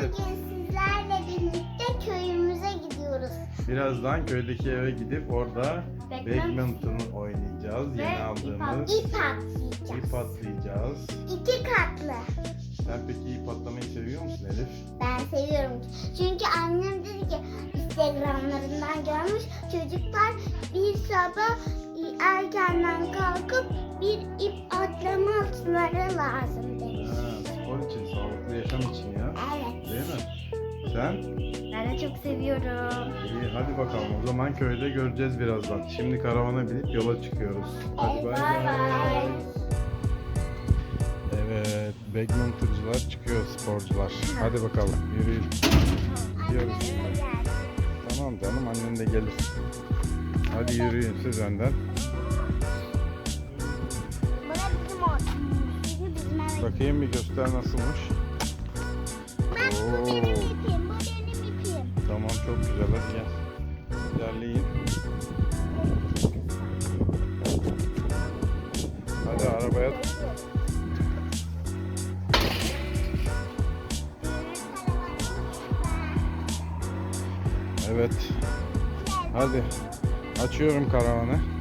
Evet. Bugün sizlerle birlikte köyümüze gidiyoruz. Birazdan köydeki eve gidip orada Badminton. oynayacağız. Ve Yeni aldığımız ip atlayacağız. ip atlayacağız. İki katlı. Sen peki ip atlamayı seviyor musun Elif? Ben seviyorum. Çünkü annem dedi ki Instagramlarından görmüş çocuklar bir sabah erkenden kalkıp bir ip atlamaları lazım demiş. Ha, spor için, sağlıklı yaşam için ya. Sen? Ben de çok seviyorum. İyi hadi bakalım. O zaman köyde göreceğiz birazdan. Şimdi karavana binip yola çıkıyoruz. Hadi bay bay. Evet, badmintoncular çıkıyor sporcular. Hadi bakalım yürüyün. Gidiyoruz. Tamam canım annen de gelir. Hadi yürüyün siz önden. Bakayım bir göster nasılmış. Çok güzel hadi gel. İlerleyin. Hadi arabaya Evet. Hadi. Açıyorum karavanı.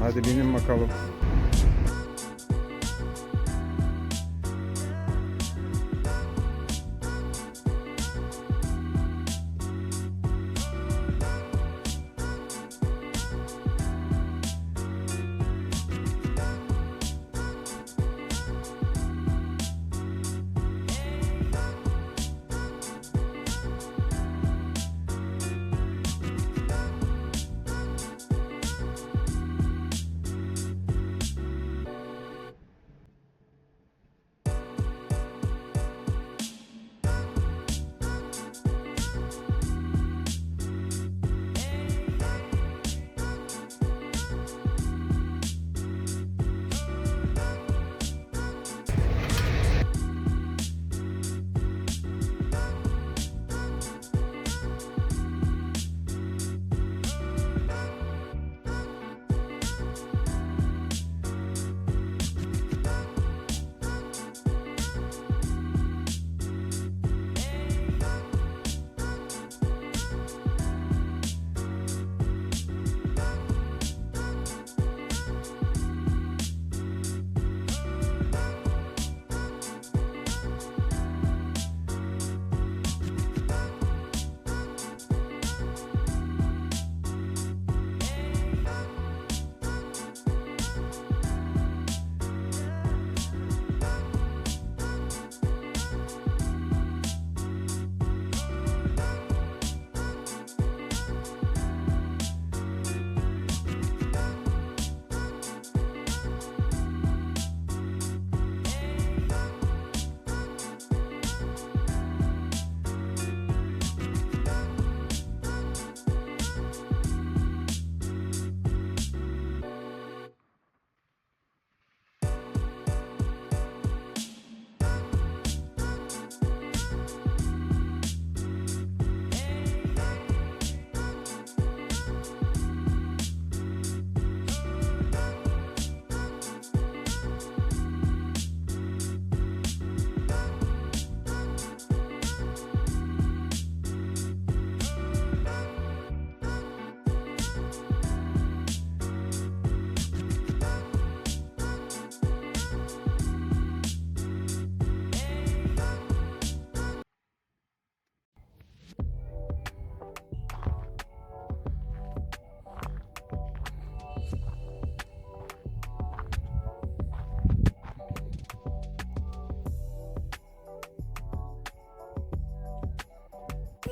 Hadi binin bakalım.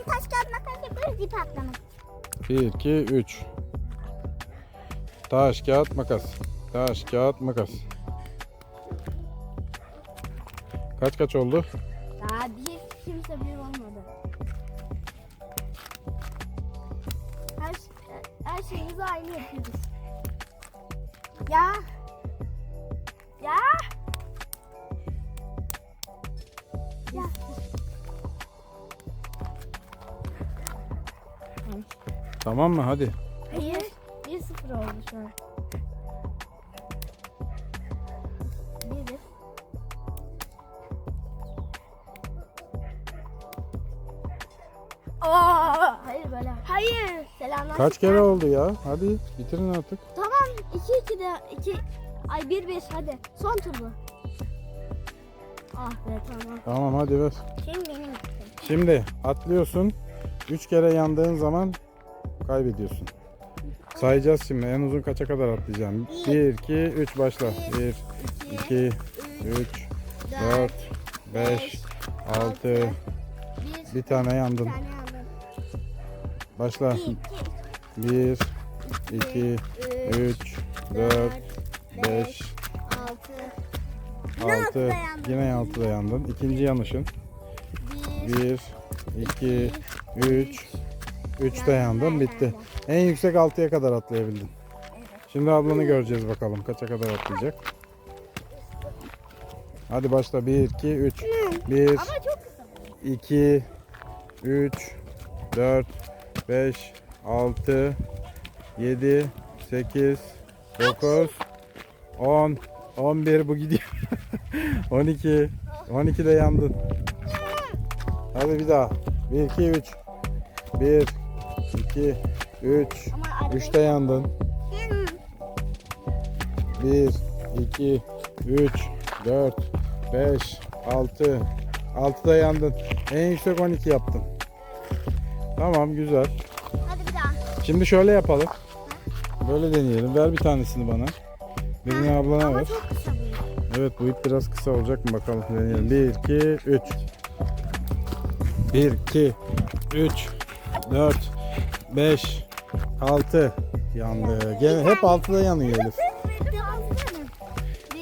Taş kağıt makas yapıyoruz ip atlamak. 1, 2, 3. Taş, kağıt, makas. Taş, kağıt, makas. Kaç kaç oldu? Daha bir kimse bir olmadı. Her, her şeyimizi aynı yapıyoruz. Ya. Ya. Ya. Tamam mı? Hadi. Hayır. 1-0 oldu şu an. 1 Aa, hayır böyle. Hayır. Selamlar. Kaç kere oldu ya? Hadi bitirin artık. Tamam. 2-2 de 2 ay 1-1 hadi. Son tur bu. Ah be tamam. Tamam hadi ver. Şimdi benim. Şimdi atlıyorsun. Üç kere yandığın zaman kaybediyorsun. Sayacağız şimdi. En uzun kaça kadar atlayacağım? 1, 2, 3 başla. 1, 2, 3, 4, 5, 6. 1 Bir tane yandın. Başla. 1, 2, 3, 4, 5, 6 6. Yine 6'da yandın. İkinci yanışın. 1 1, 2, 3, 3 de yandın. Bitti. En yüksek 6'ya kadar atlayabildin. Şimdi ablanı göreceğiz bakalım kaça kadar atlayacak. Hadi başla 1 2 3 1 Ama çok kısa. 2 3 4 5 6 7 8 9 10 11 bu gidiyor. 12 12 de yandın. Hadi bir daha. 1 2 3 1 2 3 Ama 3 de yandın. 1 2 3 4 5 6 6 da yandın. En yüksek 12 yaptın. Tamam güzel. Hadi bir daha. Şimdi şöyle yapalım. Böyle deneyelim. Ver bir tanesini bana. Birini ablana ver. Evet bu ip biraz kısa olacak mı bakalım deneyelim. 1 2 3 1 2 3 4 5 6 yandı. Gene hep 6'da yanıyor Elif.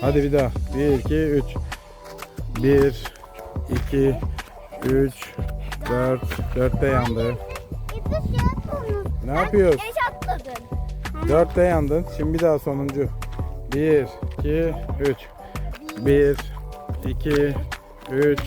Hadi bir daha. 1 2 3 1 2 3 4 4'te yandı. Ne yapıyoruz? Geç atladın. 4'te yandın. Şimdi bir daha sonuncu. 1 2 3 1 2 3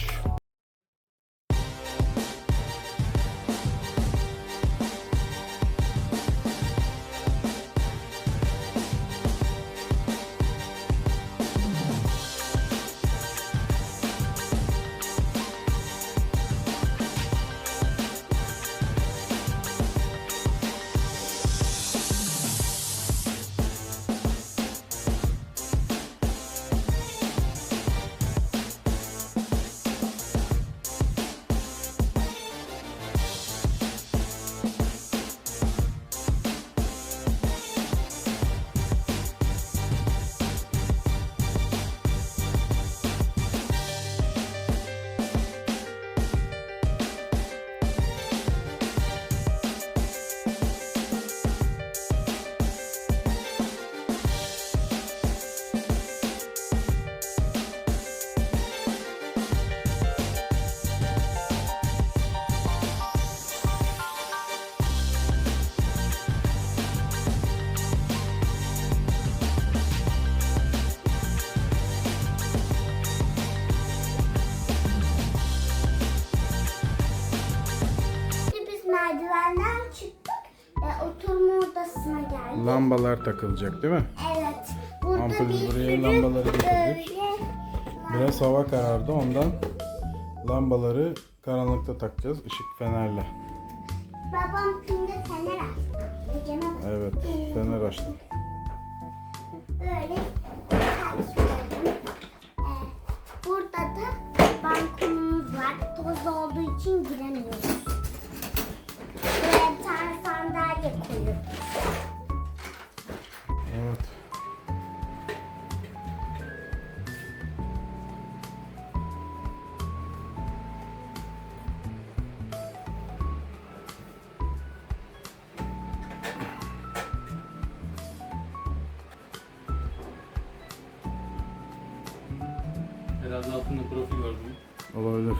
Lambalar takılacak değil mi? Evet. Burada Ampul bir buraya sürü lambaları getirdik. böyle Biraz hava karardı ondan lambaları karanlıkta takacağız ışık fenerle. Babam şimdi fener açtı. Geceme bak. Evet fener açtım. Böyle çalışıyorum. Ee, burada da balkonumuz var. Toz olduğu için giremiyoruz. Buraya bir tane sandalye koyuyoruz. Herhalde altında profil gördüm. Olabilir.